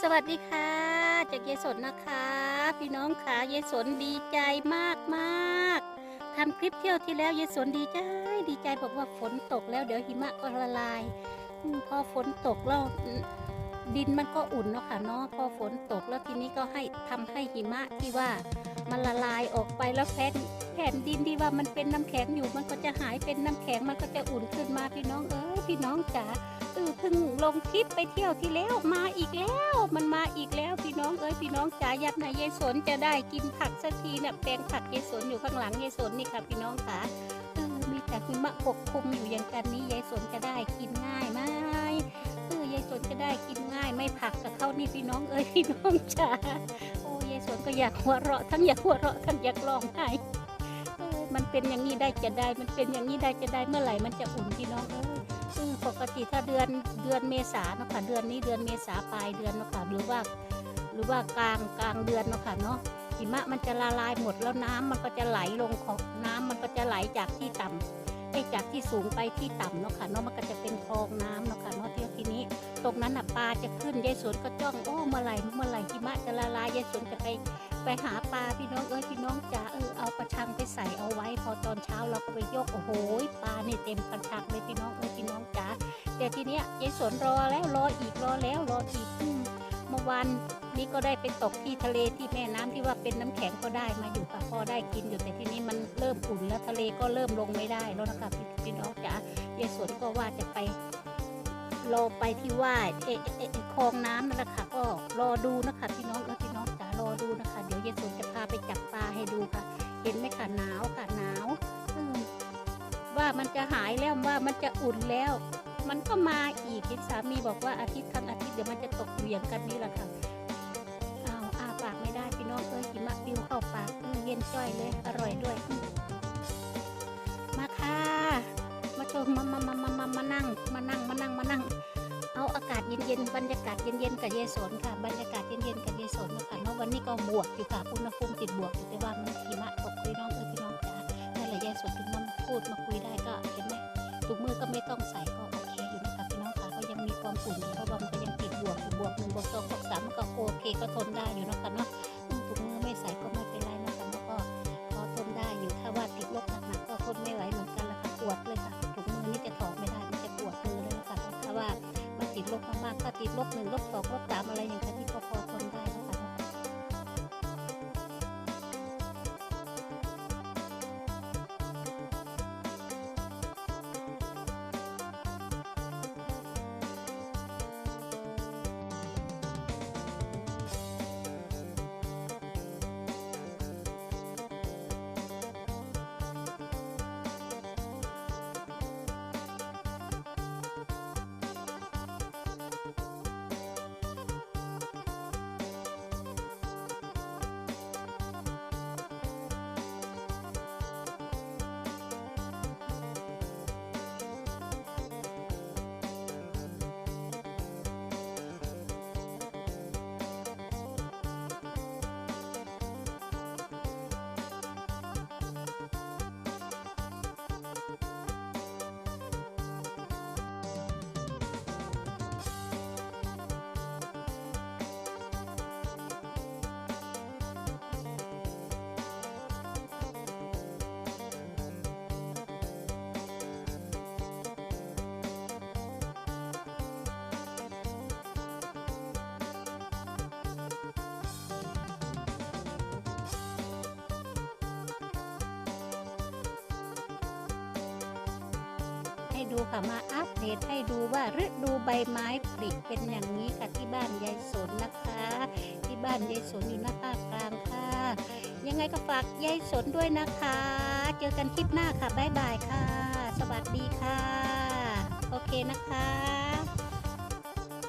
สวัสดีค่ะ จากเยสนนะคะ พี่น้องขาเยสนดีใจมากมากทำคลิปเที่ยวที่แล้วเยสนดีใจดีใจบอกว่าฝนตกแล้วเดี๋ยวหิมะก็ละลายพอฝนตกแล้วดินมันก็อุ่นเนาะค่ะเนาะพอฝนตกแล้วทีนี้ก็ให้ทำให้หิมะที่ว่า มันละลายออกไปแล้วแผ่นแผ่นดินที่ว่ามันเป็นน้ำแข็งอยู่ มันก็จะหายเป็นน้ำแข็งมันก็จะอุ่นขึ้นมาพี่น้องเอ้ยพี่น้องจ๋าเออเพิ่งลงคลิปไปเที่ยวที่แล้วมาอีกแล้ว มันมาอีกแล้วพี่น้องเอ้ยพี่น้องจ๋ายัดนายายสนจะได้กินผักสักทีเนี่ยแปลงผักยายสนอยู่ข้างหลังยายสนนี่ค่ะพี่น้องค่ะเออมีแต่หิมะปกคลุมอยู่อย่างกันนี้ยายสนจะได้กินง่ายไหมเออยายสนจะได้กินง่าย ไม่ผักกับเขานี่พี่น้องเอ้ยพี่น้องจ๋า ก็อยากหัวเราะทั้งอยากหัวเราะทั้งอยากร้องไห้มันเป็นอย่างนี้ได้จะได้ มันเป็นอย่างนี้ได้จะได้เมื่อไหร่มันจะอุ่นพี่น้องเอ้ยซึ่งปกติถ้าเดือนเดือนเมษาเนาะค่ะเดือนนี้เดือนเมษาปลายเดือนเนาะค่ะหรือว่า หรือว่ากลางกลางเดือนเนาะค่ะเนาะหิมะมันจะละลายหมดแล้วน้ำมันก็จะไหลลงของน้ำมันก็จะไหลจากที่ต่ำ ไอ้จากที่สูงไปที่ต่ำเนาะค่ะเนาะมันก็จะเป็นคลองน้ำเนาะค่ะเนาะที่ทีนี้ ตรงนั้นน่ะปลาจะขึ้นยายสวนก็จ้องโอ้เมื่อไหร่เมื่อไหร่หิมะจะละลายยายสวนจะไปไปหาปลาพี่น้องเอ้ยพี่น้องจ๋าเออเอากระชังไปใส่เอาไว้ พอตอนเช้าเราก็ไปยกโอ้โหปลานี่เต็มกระชังเลยพี่น้องเอ้ยพี่น้องจ๋าแต่ทีเนี้ยยายสวนรอแล้วรออีกรอแล้วรออีกอ มื่อวานนี้ก็ได้ไปตกที่ทะเลที่แม่น้ำที่ว่าเป็นน้ำแข็งก็ได้มาอยู่ค่ะพอได้กินอยู่แต่ที่นี้มันเริ่มอุ่นแล้วทะเลก็เริ่มลงไม่ได้แล้วนะคะพี่พี่น้องจ๋ายายสวนก็ว่าจะไปรอไปที่ว่าเอเอะเออคลองน้ำนั่นแหละค่ะก็รอดูนะคะพี่น้องแล้วพี่น้องจ๋ารอดูนะคะ เดี๋ยวยายสวนจะพาไปจับปลาให้ดูค่ะ เห็นไหมคะหนาวค่ะหนาวว่ามันจะหายแล้วว่ามันจะอุ่นแล้ว มันก็มาอีกเห็นสามีบอกว่าอาทิตย์ทั้งอาทิตย์เดี๋ยวมันจะตกเหวี่ยงกันนี่แหละค่ะอ้าวอาปากไม่ได้พี่น้องเอ้ยหิมะปิวเข้าปากเย็นจ้อยเลย อร่อยด้วย มาค่ะ มาชมมามามามามามานั่ง มานั่งมานั่งมานั่ง เอาอากาศเย็นๆบรรยากาศเย็นๆกับเยสนค่ะ บรรยากาศเย็นๆกับเยสนนะคะเนาะวันนี้ก็บวกอยู่ค่ะอุณหภูมิติดบวกอยู่แต่ว่ามันหิมะตกพี่น้องเอ้ยพี่น้องจ๋านั่นแหละเยสนถึงมาพูดมาคุยได้ก็เห็นไหมถุงมือก็ไม่ต้องใส่ ก็ทนได้อยู่นะคะเนาะถุงมือไม่ใส่ก็ไม่เป็นไรนะคะแล้วก็พอทนได้อยู่ถ้าว่าติดลบหนักๆก็ทนไม่ไหวเหมือนกันละค่ะปวดเลยค่ะถุงมือนี่จะถอดไม่ได้มันจะปวดมือเลยนะคะถ้าว่ามันติดลบมากๆถ้าติดลบหนึ่งลบสองลบสามอะไรอย่างนี้ก็พอทนได้ ให้ดูค่ะมาอัปเดตให้ดูว่าฤดูใบไม้ผลิเป็นอย่างนี้ค่ะที่บ้านยายสนนะคะ ที่บ้านยายสนอยู่หน้าภาคกลางค่ะ ยังไงก็ฝากยายสนด้วยนะคะ เจอกันคลิปหน้าค่ะบ๊ายบายค่ะ สวัสดีค่ะ โอเคนะคะ